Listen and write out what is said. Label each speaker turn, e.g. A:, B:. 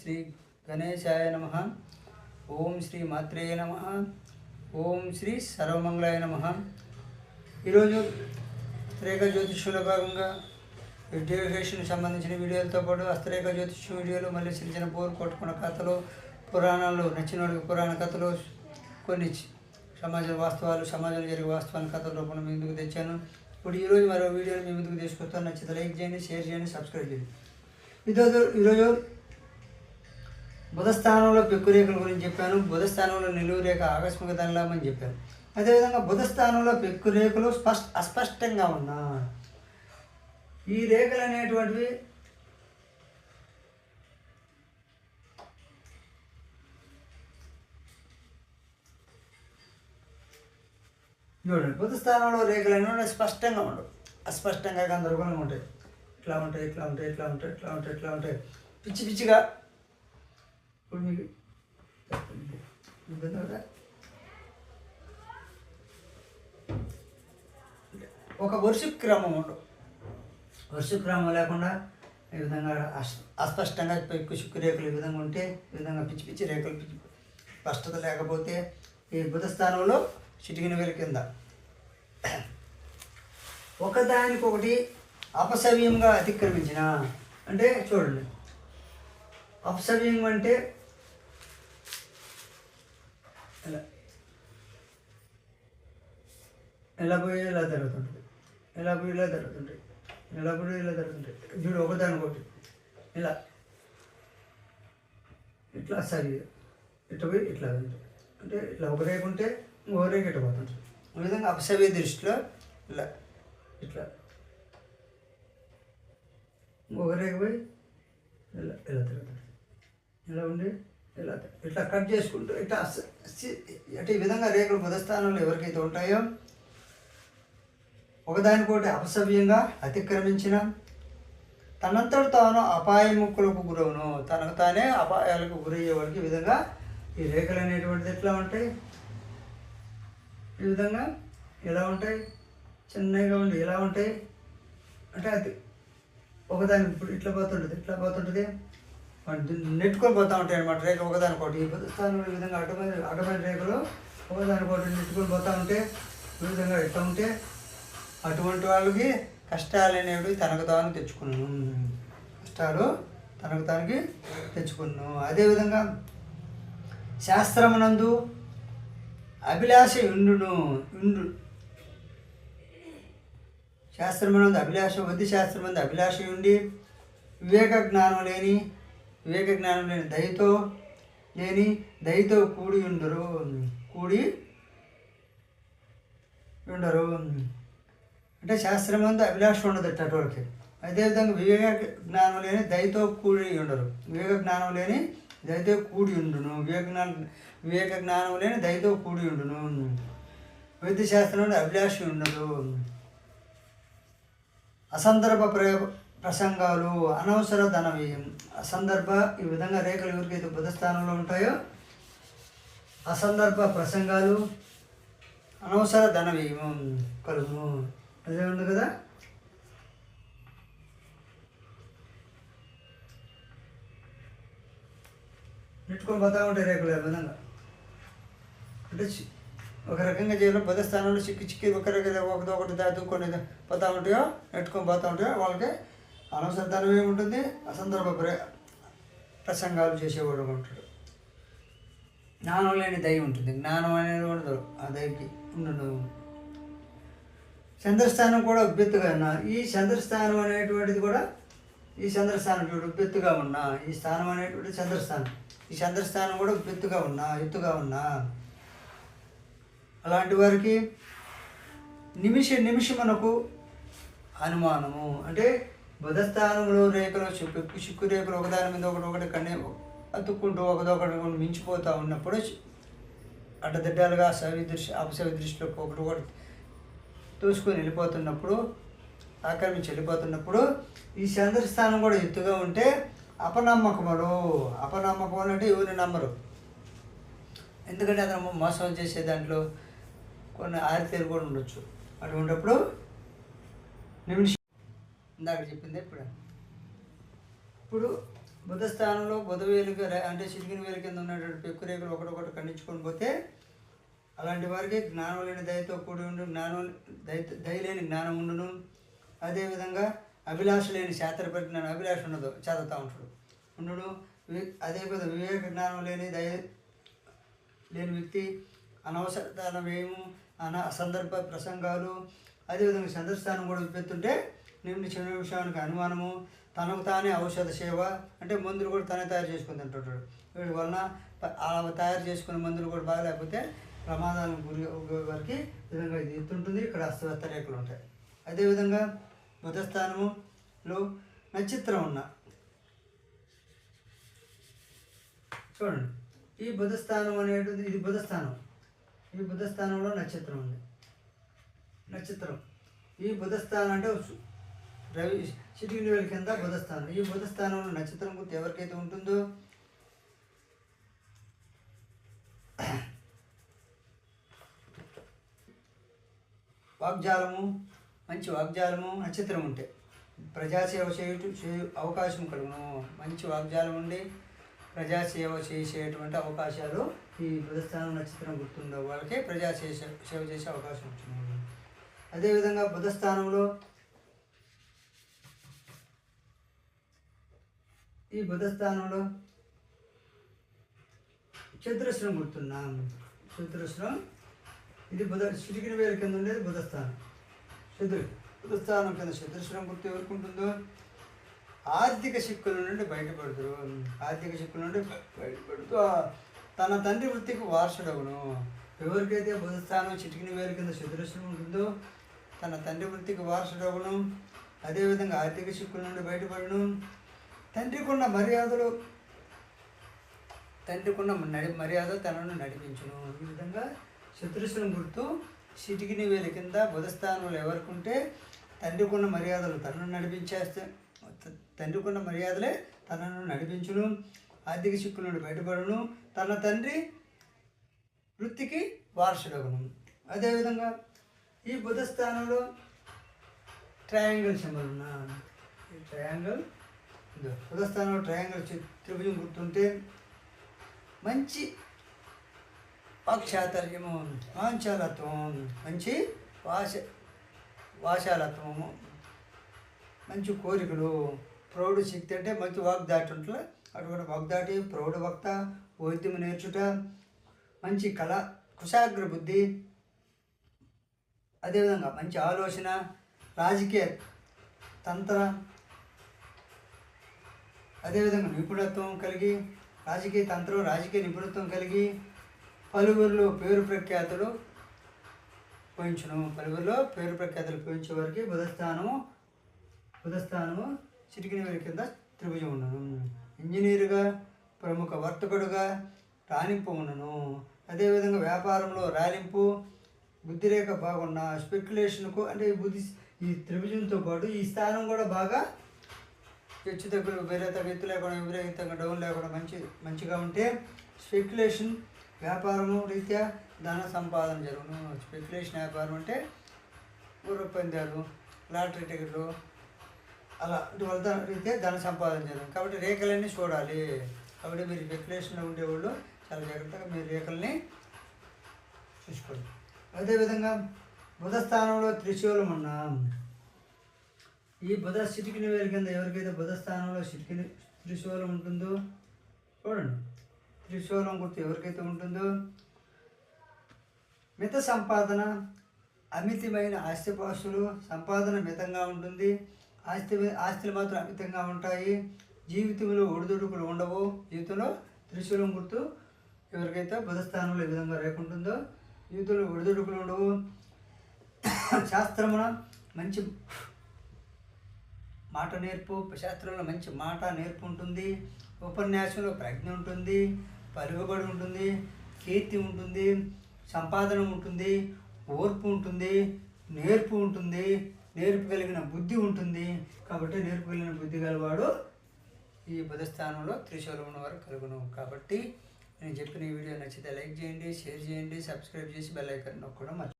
A: శ్రీ గణేశాయ నమ. ఓం శ్రీ మాత్రే నమ. ఓం శ్రీ సర్వమంగళాయ నమ. ఈరోజు త్రేక జ్యోతిష్యుల భాగంగా ఎడ్యుకేషన్ సంబంధించిన వీడియోలతో పాటు అస్త్రేక జ్యోతిష్యం వీడియోలు మళ్ళీ చిన్న చిన్న పోరు కొట్టుకున్న కథలు పురాణాలు నచ్చిన వాళ్ళకి పురాణ కథలు కొన్ని సమాజ వాస్తవాలు సమాజంలో జరిగే వాస్తవాన్ని కథల రూపంలో మీ ముందుకు తెచ్చాను. ఇప్పుడు ఈరోజు మరో వీడియోని మీ ముందుకు తీసుకొస్తాను. నచ్చితే లైక్ చేయండి షేర్ చేయండి సబ్స్క్రైబ్ చేయండి. ఈరోజు ఈరోజు బుధ స్థానంలో పెక్కు రేఖల గురించి చెప్పాను. బుధ స్థానంలో నిలువు రేఖ ఆకస్మిక ధనలాభం చెప్పాను. అదేవిధంగా బుధ స్థానంలో పెక్కు రేఖలు స్పష్ట అస్పష్టంగా ఉన్నా. ఈ రేఖలు అనేటువంటివి చూడండి బుధ స్థానంలో రేఖలు అనేవి స్పష్టంగా ఉండవు. అస్పష్టంగా గందరగోళంగా ఉంటాయి. ఇట్లా ఉంటాయి ఇట్లా ఉంటాయి ఇట్లా ఉంటాయి ఇట్లా ఉంటాయి ఇట్లా ఉంటాయి. పిచ్చి పిచ్చిగా ఇప్పుడు మీరు ఒక వరుస క్రమం ఉండవు వరుస క్రమం లేకుండా ఈ విధంగా అస్- అస్పష్టంగా కుషుక్కు చిక్కు రేఖలు ఈ విధంగా ఉంటే ఈ విధంగా పిచ్చి పిచ్చి రేఖలు పిచ్చి స్పష్టత లేకపోతే ఈ బుధ స్థానంలో చిటికిన వేలు కింద. ఒకదానికొకటి అపసవ్యంగా అతిక్రమించిన అంటే చూడండి. అపసవ్యం అంటే ఇలా ఎలా పోయి ఇలా జరుగుతుంటుంది. ఎలా పోయి ఇలా జరుగుతుంటాయి ఎలా పోయి ఇలా జరుగుతుంటాయి చూడు ఒకదానికొకటి ఇలా. ఇట్లా సరి. ఇట్లా పోయి ఇట్లా ఉంటుంది అంటే ఇట్లా ఒక రేపు ఉంటే ఇంకో రేపు ఇట్లా పోతుంటుంది. ఆ విధంగా అపసవ్య దృష్టిలో ఇలా. ఇట్లా. ఇంకొక రేపు పోయి ఇలా ఇలా తిరుగుతుంది. ఇలా ఉండి ఇలా ఇట్లా కట్ చేసుకుంటూ ఇట్లా అంటే ఈ విధంగా రేఖలు పదస్థానంలో ఎవరికైతే ఉంటాయో ఒకదానికోటి అపసవ్యంగా అతిక్రమించిన తనంతట తాను అపాయముక్కులకు గురవును. తనకు తానే అపాయాలకు గురయ్యేవాడికి విధంగా ఈ రేఖలు అనేటువంటిది ఎట్లా ఉంటాయి? ఈ విధంగా ఎలా ఉంటాయి? చిన్నగా ఉండి ఎలా ఉంటాయి? అంటే అది ఒకదాని ఇప్పుడు ఇట్లా పోతుంటుంది ఇట్లా పోతుంటుంది. నెట్టుకొని పోతూ ఉంటాయి అనమాట రేఖ ఒకదానికోటి ఈ స్థానంలో ఈ విధంగా అడ్డమైన అడ్డమైన రేఖలు ఒకదానికోటి నెట్టుకొని పోతూ ఉంటే ఈ విధంగా ఇట్లా ఉంటే అటువంటి వాళ్ళకి కష్టాలు అనేవి తనకు తాను తెచ్చుకున్నాను. కష్టాలు తనకు తానికి తెచ్చుకున్నాను అదేవిధంగా శాస్త్రమునందు అభిలాష ఉండును ఉండు శాస్త్రమునందు అభిలాష బుద్ధి శాస్త్రమందు అభిలాష ఉండి వివేక జ్ఞానం లేని వివేక జ్ఞానం లేని దయతో లేని దయతో కూడి ఉండరు. కూడి ఉండరు. అంటే శాస్త్రం అంతా అభిలాష ఉండదు అటువంటి అదేవిధంగా వివేక జ్ఞానం లేని దయతో కూడి ఉండరు. వివేక జ్ఞానం లేని దయతో కూడి ఉండును. వివేక జ్ఞానం వివేక జ్ఞానం లేని దయతో కూడి ఉండును. వైద్య శాస్త్రం అభిలాష ఉండదు అసందర్భ ప్ర ప్రసంగాలు అనవసర ధన వ్యయం అసందర్భ ఈ విధంగా రేఖలు ఎవరికైతే బుధ స్థానంలో ఉంటాయో అసందర్భ ప్రసంగాలు అనవసర ధన వ్యయం కలుగును అదే ఉంది కదా? నెట్టుకొని పోతా ఉంటాయి రేకులు ఆ విధంగా. అంటే ఒక రకంగా చేయాలి పద స్థానంలో చిక్కి చిక్కి ఒక రకంగా ఒకటి ఒకటి దాటుకొని పోతా ఉంటాయో నెట్టుకొని పోతా ఉంటాయో వాళ్ళకి అనవసర ఏముంటుంది? అసందర్భ ప్ర ప్రసంగాలు చేసేవాడు ఉంటాడు. జ్ఞానం లేని దయ ఉంటుంది. జ్ఞానం అనేది ఉండదు. ఆ దయకి ఉండదు. చంద్రస్థానం కూడా ఉబ్బెత్తుగా ఉన్నా ఈ చంద్రస్థానం అనేటువంటిది కూడా ఈ చంద్రస్థానం చూడు ఉబ్బెత్తుగా ఉన్నా ఈ స్థానం అనేటువంటి చంద్రస్థానం. ఈ చంద్రస్థానం కూడా ఉబ్బెత్తుగా ఉన్నా ఎత్తుగా ఉన్నా. అలాంటి వారికి నిమిష నిమిషమునకు అనుమానము. అంటే బుధస్థానంలో రేఖలు చిక్కు చిక్కు రేఖలు ఒకదాని మీద ఒకటి ఒకటి కన్నే అతుక్కుంటూ ఒకదొకటి ఒకటి మించిపోతూ ఉన్నప్పుడు అడ్డదిడ్డాలుగా సవి దృష్టి అపసవి దృష్టిలో ఒకటి ఒకటి తోసుకొని వెళ్ళిపోతున్నప్పుడు ఆక్రమించి వెళ్ళిపోతున్నప్పుడు ఈ చంద్రస్థానం కూడా ఎత్తుగా ఉంటే అపనమ్మకములు. అపనమ్మకం అంటే ఎవరిని నమ్మరు. ఎందుకంటే అతను మోసం చేసే దాంట్లో కొన్ని ఆరితేరు కూడా ఉండొచ్చు. అటువంటిప్పుడు నిమిషం ఇందాక చెప్పింది ఇప్పుడు. ఇప్పుడు బుధ స్థానంలో బుధ వేలుక అంటే చిటికిన వేలు కింద ఉన్నటువంటి పెక్కు రేఖలు ఒకటొకటి ఖండించుకొని పోతే అలాంటి వారికి జ్ఞానం లేని దయతో కూడి ఉండు జ్ఞానం దయ దయ లేని జ్ఞానం ఉండును. అదేవిధంగా అభిలాష లేని శాస్త్ర పరిజ్ఞానం అభిలాష ఉండదు చదువుతూ ఉంటాడు. ఉండును. వి- అదేవిధంగా వివేక జ్ఞానం లేని దయ లేని వ్యక్తి అనవసర వ్యయము అన సందర్భ ప్రసంగాలు అదేవిధంగా చంద్రస్థానం కూడా విపెత్తుంటే నిన్ను చిన్న విషయానికి అనుమానము తనకు తానే ఔషధ సేవ అంటే మందులు కూడా తనే తయారు చేసుకుని తింటుంటాడు. వీటి వలన అలా తయారు చేసుకున్న మందులు కూడా బాగాలేకపోతే ప్రమాదాలకు గురి వారికి విధంగా ఇది ఎత్తుంటుంది. ఇక్కడ అస్తవ్యస్త రేఖలు ఉంటాయి. అదేవిధంగా బుధస్థానములో నక్షత్రం ఉన్న చూడండి. ఈ బుధస్థానం అనేటువంటిది ఇది బుధస్థానం. ఈ బుధస్థానంలో నక్షత్రం ఉంది. నక్షత్రం. ఈ బుధస్థానం అంటే రవి చిటికిన లెవెల్ కింద బుధస్థానం. ఈ బుధస్థానంలో నక్షత్రం గుర్తు ఎవరికైతే ఉంటుందో? వాగ్జాలము మంచి వాగ్జాలము నక్షత్రం ఉంటే. ప్రజాసేవ చేయుట చేయు అవకాశం కలుగును. మంచి వాగ్జాలం ఉండి ప్రజాసేవ చేసేటువంటి అవకాశాలు ఈ బుధస్థానం నక్షత్రం గుర్తుండే వాళ్ళకి ప్రజాసేవ సేవ చేసే అవకాశం ఉంటుంది అదేవిధంగా బుధస్థానంలో ఈ బుధస్థానంలో చతురస్రం గుర్తున్నాం. చతురస్రం ఇది బుధ చిటికిన వేల కింద ఉండేది బుధస్థానం. చతురు బుధస్థానం కింద చతురస్రం గుర్తు ఎవరికి ఉంటుందో? ఆర్థిక చిక్కుల నుండి బయటపడుతురు. ఆర్థిక చిక్కుల నుండి బయటపడుతూ తన తండ్రి వృత్తికి వారసుడవును ఎవరికైతే బుధస్థానం చిటికిన వేల కింద చతురస్రం ఉంటుందో తన తండ్రి వృత్తికి వారసుడవును అదేవిధంగా ఆర్థిక చిక్కుల నుండి బయటపడను. తండ్రికున్న మర్యాదలు తండ్రికున్న నడి మర్యాద తనను నడిపించును. ఈ విధంగా శత్రుశ్రం గుర్తు సిటికిని వేల కింద బుధస్థానంలో ఎవరుకుంటే తండ్రికున్న మర్యాదలు తనను నడిపించేస్తే తండ్రికున్న మర్యాదలే తనను నడిపించును. ఆర్థిక చిక్కుల నుండి బయటపడను. తన తండ్రి వృత్తికి వారసుడగను. అదేవిధంగా ఈ బుధస్థానంలో ట్రయాంగిల్ సింబల్ ఉన్న. ఈ ట్రయాంగిల్ ఇదో బుధస్థానంలో ట్రయాంగిల్ త్రిభుజం గుర్తుంటే మంచి వాక్చాతర్యము వాంఛాలత్వం మంచి వాష వాశాలత్వము మంచి కోరికలు ప్రౌఢ శక్తి అంటే మంచి వాగ్దాటి ఉంటుంది? అటువంటి వాగ్దాటి ప్రౌఢ వక్త వైద్యం నేర్చుట మంచి కళ కుశాగ్ర బుద్ధి అదేవిధంగా మంచి ఆలోచన రాజకీయ తంత్ర అదేవిధంగా నిపుణత్వం కలిగి రాజకీయ తంత్రం రాజకీయ నిపుణత్వం కలిగి పలువురిలో పేరు ప్రఖ్యాతులు పోయించును. పలువురిలో పేరు ప్రఖ్యాతులు పోయించే వారికి బుధస్థానము బుధస్థానము చిరిగిన వారి కింద త్రిభుజం ఉండను ఇంజనీరుగా ప్రముఖ వర్తకుడుగా రాణింపు ఉండను అదేవిధంగా వ్యాపారంలో రాలింపు బుద్ధిరేఖ బాగున్న స్పెక్యులేషన్కు అంటే బుద్ధి ఈ త్రిభుజంతో పాటు ఈ స్థానం కూడా బాగా హెచ్చు తగ్గులు వేరే తగ్గ ఎత్తు లేకుండా విపరీతంగా డౌన్ లేకుండా మంచి మంచిగా ఉంటే స్పెక్యులేషన్ వ్యాపారము రీత్యా ధన సంపాదన జరుగును. స్పెక్యులేషన్ వ్యాపారం అంటే ఊరు పందాలు లాటరీ టికెట్లు అలా ఇటువంటి రీతే ధన సంపాదన జరుగును. కాబట్టి రేఖలన్నీ చూడాలి. కాబట్టి మీరు స్పెక్యులేషన్లో ఉండేవాళ్ళు చాలా జాగ్రత్తగా మీరు రేఖల్ని చూసుకోండి. అదేవిధంగా బుధ స్థానంలో త్రిశూలం ఉన్నాం ఈ బుధ చిటికిన వేలు కింద ఎవరికైతే బుధ స్థానంలో చిటికిన త్రిశూలం ఉంటుందో చూడండి. త్రిశూలం గుర్తు ఎవరికైతే ఉంటుందో? మిత సంపాదన అమితమైన ఆస్తిపాస్తులు సంపాదన మితంగా ఉంటుంది. ఆస్తి ఆస్తులు మాత్రం అమితంగా ఉంటాయి. జీవితంలో ఒడిదుడుకులు ఉండవు. జీవితంలో త్రిశూలం గుర్తు ఎవరికైతే బుధస్థానంలో ఈ విధంగా రేకుంటుందో? జీవితంలో ఒడిదుడుకులు ఉండవు. శాస్త్రమున మంచి మాట నేర్పు శాస్త్రంలో మంచి మాట నేర్పు ఉంటుంది. ఉపన్యాసంలో ప్రజ్ఞ ఉంటుంది. పలుకుబడి ఉంటుంది. కీర్తి ఉంటుంది. సంపాదన ఉంటుంది. ఓర్పు ఉంటుంది. నేర్పు ఉంటుంది. నేర్పు కలిగిన బుద్ధి ఉంటుంది. కాబట్టి నేర్పు కలిగిన బుద్ధి గలవాడు ఈ బుధస్థానంలో త్రిశూలం ఉన్న వారు కలుగును. కాబట్టి నేను చెప్పిన ఈ వీడియో నచ్చితే లైక్ చేయండి షేర్ చేయండి సబ్స్క్రైబ్ చేసి బెల్ ఐకాన్ నొక్కడం